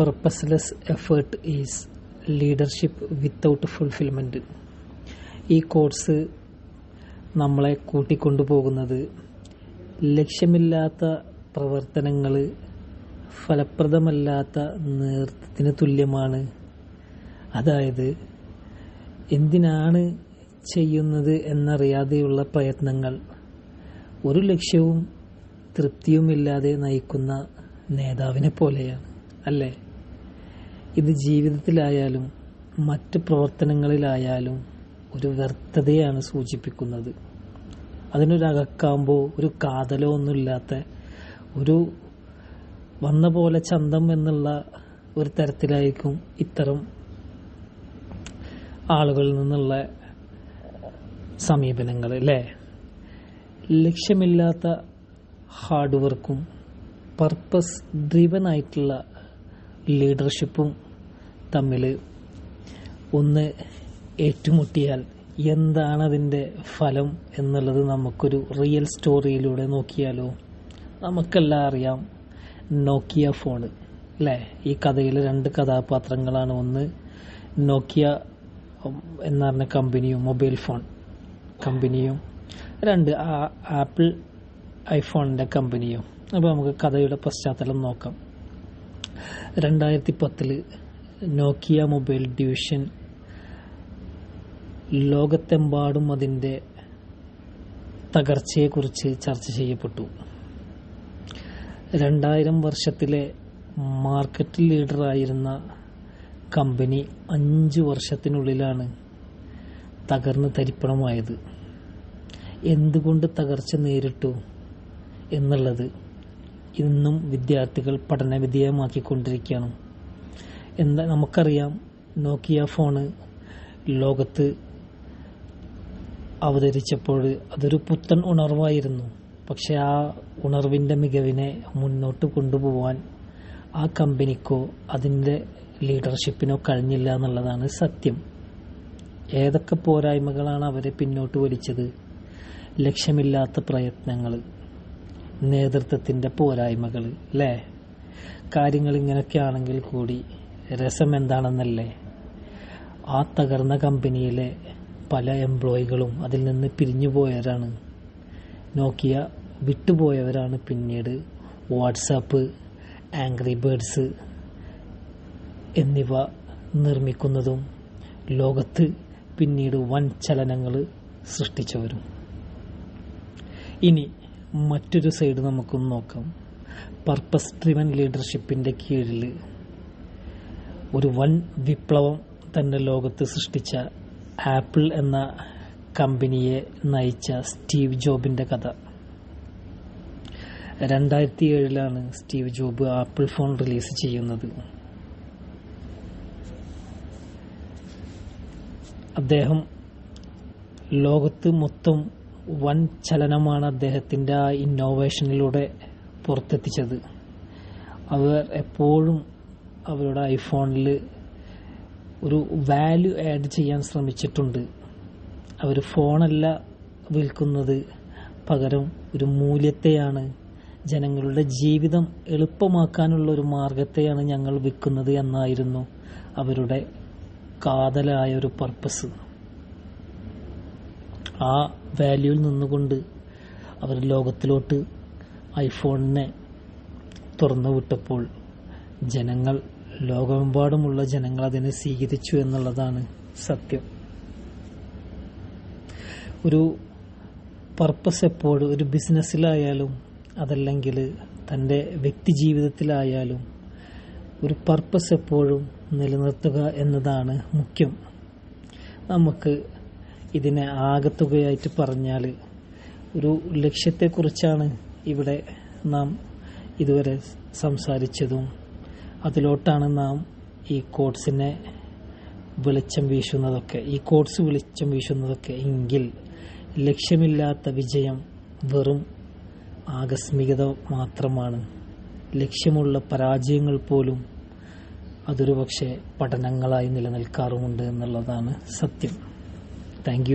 Purposeless effort is leadership without fulfilment ഈ course നമ്മളെ കൂട്ടിക്കൊണ്ടുപോകുന്നത് ലക്ഷ്യമില്ലാത്ത പ്രവർത്തനങ്ങൾ ഫലപ്രദമല്ലാത്ത നേതൃത്വത്തിന് തുല്യമാണ്. അതായത് എന്തിനാണ് ചെയ്യുന്നത് എന്നറിയാതെയുള്ള പ്രയത്നങ്ങൾ. ഒരു ലക്ഷ്യവും തൃപ്തിയുമില്ലാതെ നയിക്കുന്ന നേതാവിനെ പോലെയാണ് അല്ലേ? ഇത് ജീവിതത്തിലായാലും മറ്റ് പ്രവർത്തനങ്ങളിലായാലും ഒരു വ്യർത്ഥതയാണ് സൂചിപ്പിക്കുന്നത്. അതിനൊരകക്കാമ്പോ ഒരു കാതലോ ഒന്നുമില്ലാത്ത ഒരു വന്ന പോലെ ചന്തം എന്നുള്ള ഒരു തരത്തിലായിരിക്കും ഇത്തരം ആളുകളിൽ നിന്നുള്ള സമീപനങ്ങൾ അല്ലേ? ലക്ഷ്യമില്ലാത്ത ഹാർഡ് വർക്കും പർപ്പസ് ഡ്രീവൻ ആയിട്ടുള്ള ലീഡർഷിപ്പും തമ്മിൽ ഒന്ന് ഏറ്റുമുട്ടിയാൽ എന്താണ് അതിന്റെ ഫലം എന്നുള്ളത് നമുക്കൊരു റിയൽ സ്റ്റോറിയിലൂടെ നോക്കിയാലോ? നമുക്കെല്ലാം അറിയാം. നോക്കിയ ഫോൺ അല്ലേ ഈ കഥയിലെ രണ്ട് കഥാപാത്രങ്ങളാണ് ഒന്ന് നോക്കിയ എന്ന് പറഞ്ഞ കമ്പനിയും മൊബൈൽ ഫോൺ കമ്പനിയും. രണ്ട് ആപ്പിൾ ഐഫോണിന്റെ കമ്പനിയും. അപ്പോൾ നമുക്ക് കഥയുടെ പശ്ചാത്തലം നോക്കാം. രണ്ടായിരത്തി പത്തിൽ നോക്കിയ മൊബൈൽ ഡിവിഷൻ. ലോകത്തെമ്പാടും അതിന്റെ തകർച്ചയെക്കുറിച്ച് ചർച്ച ചെയ്യപ്പെട്ടു. രണ്ടായിരം വർഷത്തിലെ മാർക്കറ്റ് ലീഡറായിരുന്ന കമ്പനി അഞ്ച് വർഷത്തിനുള്ളിലാണ് തകർന്ന് തരിപ്പണമായത്. എന്തുകൊണ്ട് തകർച്ച നേരിട്ടു എന്നുള്ളത് ഇന്നും വിദ്യാർത്ഥികൾ പഠനവിധേയമാക്കിക്കൊണ്ടിരിക്കുകയാണ്. എന്താ നമുക്കറിയാം. നോക്കിയ ഫോണ് ലോകത്ത് അവതരിച്ചപ്പോൾ അതൊരു പുത്തൻ ഉണർവായിരുന്നു. പക്ഷെ ആ ഉണർവിന്റെ മികവിനെ മുന്നോട്ട് കൊണ്ടുപോവാൻ ആ കമ്പനിക്കോ അതിന്റെ ലീഡർഷിപ്പിനോ കഴിഞ്ഞില്ല എന്നുള്ളതാണ് സത്യം. ഏതൊക്കെ പോരായ്മകളാണ് അവരെ പിന്നോട്ട് വലിച്ചത്? ലക്ഷ്യമില്ലാത്ത പ്രയത്നങ്ങൾ നേതൃത്വത്തിന്റെ പോരായ്മകൾ അല്ലേ കാര്യങ്ങൾ ഇങ്ങനെയൊക്കെ ആണെങ്കിൽ കൂടി രസം എന്താണെന്നല്ലേ ആ തകർന്ന കമ്പനിയിലെ പല എംപ്ലോയികളും അതിൽ നിന്ന് പിരിഞ്ഞു പോയവരാണ് നോക്കിയ വിട്ടുപോയവരാണ് പിന്നീട് വാട്സാപ്പ് ആംഗ്രി ബേഡ്സ് എന്നിവ നിർമ്മിക്കുന്നതും ലോകത്ത് പിന്നീട് വൻ ചലനങ്ങൾ സൃഷ്ടിച്ചവരും. ഇനി മറ്റൊരു സൈഡ് നമുക്കൊന്ന് നോക്കാം. പർപ്പസ് ഡ്രിവൻ ലീഡർഷിപ്പിന്റെ കീഴിൽ ഒരു വൻ വിപ്ലവം തന്നെ ലോകത്ത് സൃഷ്ടിച്ച ആപ്പിൾ എന്ന കമ്പനിയെ നയിച്ച സ്റ്റീവ് ജോബിന്റെ കഥ. രണ്ടായിരത്തി ഏഴിലാണ് Steve Job Apple phone release ചെയ്യുന്നത്. അദ്ദേഹം ലോകത്ത് മൊത്തം വൻ ചലനമാണ് അദ്ദേഹത്തിന്റെ ആ ഇന്നോവേഷനിലൂടെ പുറത്തെത്തിച്ചത്. അവർ എപ്പോഴും അവരുടെ ഐഫോണിൽ ഒരു വാല്യൂ ആഡ് ചെയ്യാൻ ശ്രമിച്ചിട്ടുണ്ട്. അവർ ഫോണല്ല വിൽക്കുന്നത്. പകരം ഒരു മൂല്യത്തെയാണ്. ജനങ്ങളുടെ ജീവിതം എളുപ്പമാക്കാനുള്ള ഒരു മാർഗത്തെയാണ് ഞങ്ങൾ വിൽക്കുന്നത് എന്നായിരുന്നു അവരുടെ കാതലായ ഒരു പർപ്പസ് ആ വാല്യൂവിൽ നിന്നുകൊണ്ട് അവർ ലോകത്തിലോട്ട് ഐഫോണിനെ തുറന്നു വിട്ടപ്പോൾ ജനങ്ങൾ ലോകമെമ്പാടുമുള്ള ജനങ്ങൾ അതിനെ സ്വീകരിച്ചു എന്നുള്ളതാണ് സത്യം. ഒരു പർപ്പസ് എപ്പോഴും ഒരു ബിസിനസ്സിലായാലും അതല്ലെങ്കിൽ തന്റെ വ്യക്തി ജീവിതത്തിലായാലും ഒരു പർപ്പസ് എപ്പോഴും നിലനിർത്തുക എന്നതാണ് മുഖ്യം. നമുക്ക് ഇതിനെ ആകത്തുകയായിട്ട് പറഞ്ഞാൽ ഒരു ലക്ഷ്യത്തെക്കുറിച്ചാണ് ഇവിടെ നാം ഇതുവരെ സംസാരിച്ചതും. അതിലോട്ടാണ് നാം ഈ കോഡ്സിനെ വെളിച്ചം വീശുന്നതൊക്കെ ഈ കോഡ്സ് വെളിച്ചം വീശുന്നതൊക്കെ എങ്കിൽ ലക്ഷ്യമില്ലാത്ത വിജയം വെറും ആകസ്മികത മാത്രമാണ്. ലക്ഷ്യമുള്ള പരാജയങ്ങൾ പോലും അതൊരു പക്ഷേ പഠനങ്ങളായി നിലനിൽക്കാറുമുണ്ട് എന്നുള്ളതാണ് സത്യം. താങ്ക്